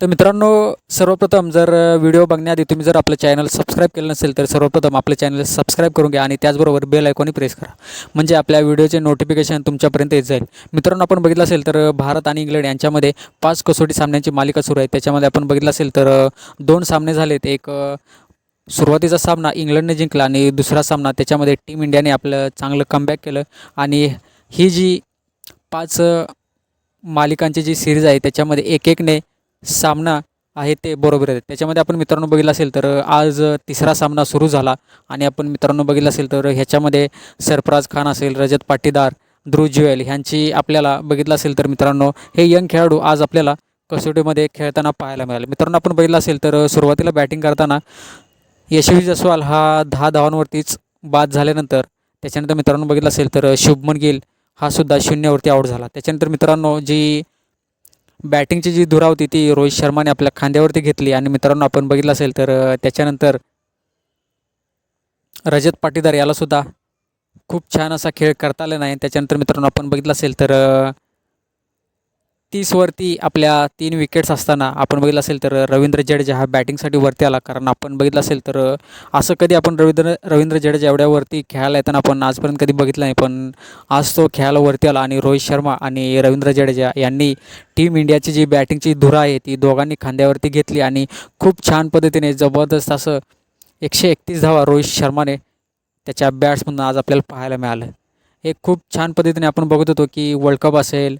तर मित्रांनो सर्वप्रथम जर व्हिडिओ बघण्याआधी तुम्ही जर आपलं चॅनल सबस्क्राईब केलं नसेल तर सर्वप्रथम आपलं चॅनल सबस्क्राईब करून घ्या आणि त्याचबरोबर बेल आयकॉनही प्रेस करा. म्हणजे आपल्या व्हिडिओचे नोटिफिकेशन तुमच्यापर्यंत येत जाईल. मित्रांनो आपण बघितलं असेल तर भारत आणि इंग्लंड यांच्यामध्ये पाच कसोटी सामन्यांची मालिका सुरू आहे त्याच्यामध्ये आपण बघितलं असेल तर दोन सामने झालेत. एक सुरुवातीचा सामना इंग्लंडने जिंकला आणि दुसरा सामना त्याच्यामध्ये टीम इंडियाने आपलं चांगलं कमबॅक केलं. आणि ही जी पाच मालिकांची जी सिरीज आहे त्याच्यामध्ये एक एकने सामना आहे ते बरोबर आहे. त्याच्यामध्ये आपण मित्रांनो बघितलं असेल तर आज तिसरा सामना सुरू झाला. आणि आपण मित्रांनो बघितलं असेल तर ह्याच्यामध्ये सरफराज खान असेल रजत पाटीदार ध्रुव ज्वेल ह्यांची आपल्याला बघितलं असेल तर मित्रांनो हे यंग खेळाडू आज आपल्याला कसोटीमध्ये खेळताना पाहायला मिळाले. मित्रांनो आपण बघितलं असेल तर सुरुवातीला बॅटिंग करताना यशस्वी जसवाल हा दहा धावांवरतीच बाद झाल्यानंतर त्याच्यानंतर मित्रांनो बघितलं असेल तर शुभमन गिल हा सुद्धा शून्यावरती आऊट झाला. त्याच्यानंतर मित्रांनो जी बॅटिंगची जी धुरा होती ती रोहित शर्माने आपल्या खांद्यावरती घेतली आणि मित्रांनो आपण बघितलं असेल तर त्याच्यानंतर रजत पाटीदार यालासुद्धा खूप छान असा खेळ करता आला नाही. त्याच्यानंतर मित्रांनो आपण बघितलं असेल तर तीसवरती आपल्या तीन विकेट्स असताना आपण बघितलं असेल तर रवींद्र जडेजा हा बॅटिंगसाठी वरती आला. कारण आपण बघितलं असेल तर असं कधी आपण रवींद्र रवींद्र जडेजा एवढ्यावरती खेळायला येताना आपण आजपर्यंत कधी बघितलं नाही. पण आज तो खेळायला वरती आला आणि रोहित शर्मा आणि रवींद्र जडेजा यांनी टीम इंडियाची जी बॅटिंगची धुरा आहे ती दोघांनी खांद्यावरती घेतली आणि खूप छान पद्धतीने जबरदस्त असं एकशे एकतीस धावा रोहित शर्माने त्याच्या बॅट्समधून आज आपल्याला पाहायला मिळालं. हे खूप छान पद्धतीने आपण बघत होतो की वर्ल्ड कप असेल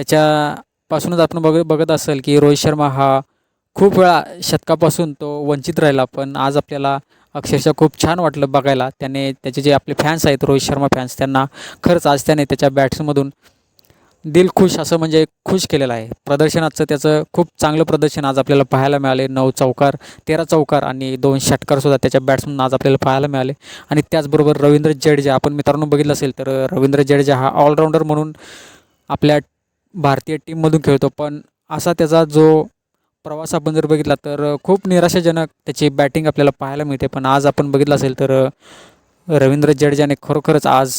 त्याच्यापासूनच आपण बघ बघत असेल की रोहित शर्मा हा खूप वेळा शतकापासून तो वंचित राहिला पण आज आपल्याला अक्षरशः खूप छान वाटलं बघायला. त्याने त्याचे जे आपले फॅन्स आहेत रोहित शर्मा फॅन्स त्यांना खरंच आज त्याने त्याच्या बॅट्समधून दिल खुश असं म्हणजे खुश केलेलं आहे. प्रदर्शनाचं त्याचं खूप चांगलं प्रदर्शन आज आपल्याला पाहायला मिळाले. नऊ चौकार तेरा चौकार आणि दोन षटकारसुद्धा त्याच्या बॅट्समधून आज आपल्याला पाहायला मिळाले. आणि त्याचबरोबर रवींद्र जडेजा आपण मित्रांनो बघितलं असेल तर रवींद्र जडेजा हा ऑलराऊंडर म्हणून आपल्या भारतीय टीममधून खेळतो. पण असा त्याचा जो प्रवास आपण जर बघितला तर खूप निराशाजनक त्याची बॅटिंग आपल्याला पाहायला मिळते. पण आज आपण बघितलं असेल तर रवींद्र जडेजाने खरोखरच आज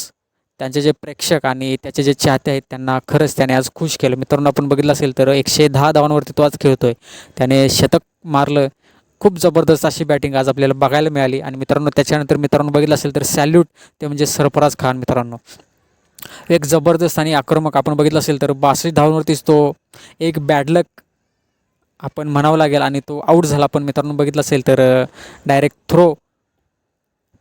त्यांचे जे प्रेक्षक आणि त्याचे जे चाहते आहेत त्यांना खरंच त्याने आज खुश केलं. मित्रांनो आपण बघितलं असेल तर एकशे दहा धावांवरती तो आज खेळतो आहे त्याने शतक मारलं. खूप जबरदस्त अशी बॅटिंग आज आपल्याला बघायला मिळाली. आणि मित्रांनो त्याच्यानंतर मित्रांनो बघितलं असेल तर सॅल्यूट ते म्हणजे सरफराज खान मित्रांनो. एक जबरदस्त आणि आक्रमक आपण बघितलं असेल तर बासष्ट धावांवरतीच तो एक बॅडलक आपण म्हणावं लागेल आणि तो आऊट झाला. पण मित्रांनो बघितलं असेल तर डायरेक्ट थ्रो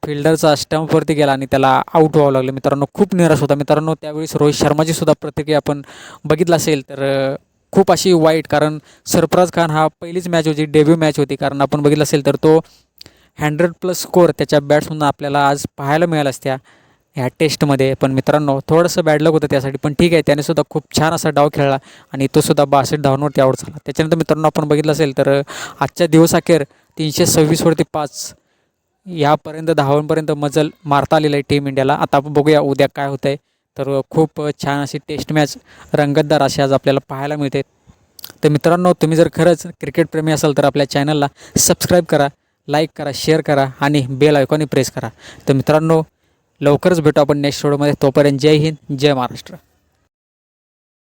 फिल्डरचा स्टंपवरती गेला आणि त्याला आऊट व्हावं लागलं. मित्रांनो खूप निराश होता. मित्रांनो त्यावेळेस रोहित शर्माची सुद्धा प्रतिक्रिया आपण बघितलं असेल तर खूप अशी वाईट कारण सरफराज खान हा पहिलीच मॅच होती डेब्यू मॅच होती. कारण आपण बघितलं असेल तर तो हंड्रेड प्लस स्कोअर त्याच्या बॅट्समधून आपल्याला आज पाहायला मिळाला असत्या. ह्या टेस्टमध्ये. पण मित्रांनो थोडंसं बॅड लक होतं त्यासाठी पण ठीक आहे त्याने सुद्धा खूप छान असा डाव खेळला आणि तो सुद्धा बासष्ट धावांवरती आवड झाला. त्याच्यानंतर मित्रांनो आपण बघितलं असेल तर आजच्या दिवसाखेर तीनशे सव्वीसवरती पाच यापर्यंत धावांपर्यंत मजल मारता आलेलं आहे टीम इंडियाला. आता आपण बघूया उद्या काय होतं आहे तर खूप छान अशी टेस्ट मॅच रंगतदार अशी आज आपल्याला पाहायला मिळते. तर मित्रांनो तुम्ही जर खरंच क्रिकेटप्रेमी असाल तर आपल्या चॅनलला सबस्क्राईब करा लाईक करा शेअर करा आणि बेल आयकॉनही प्रेस करा. तर मित्रांनो लवकरच भेटू आपण नेक्स्ट व्हिडिओमध्ये तोपर्यंत जय हिंद जय महाराष्ट्र.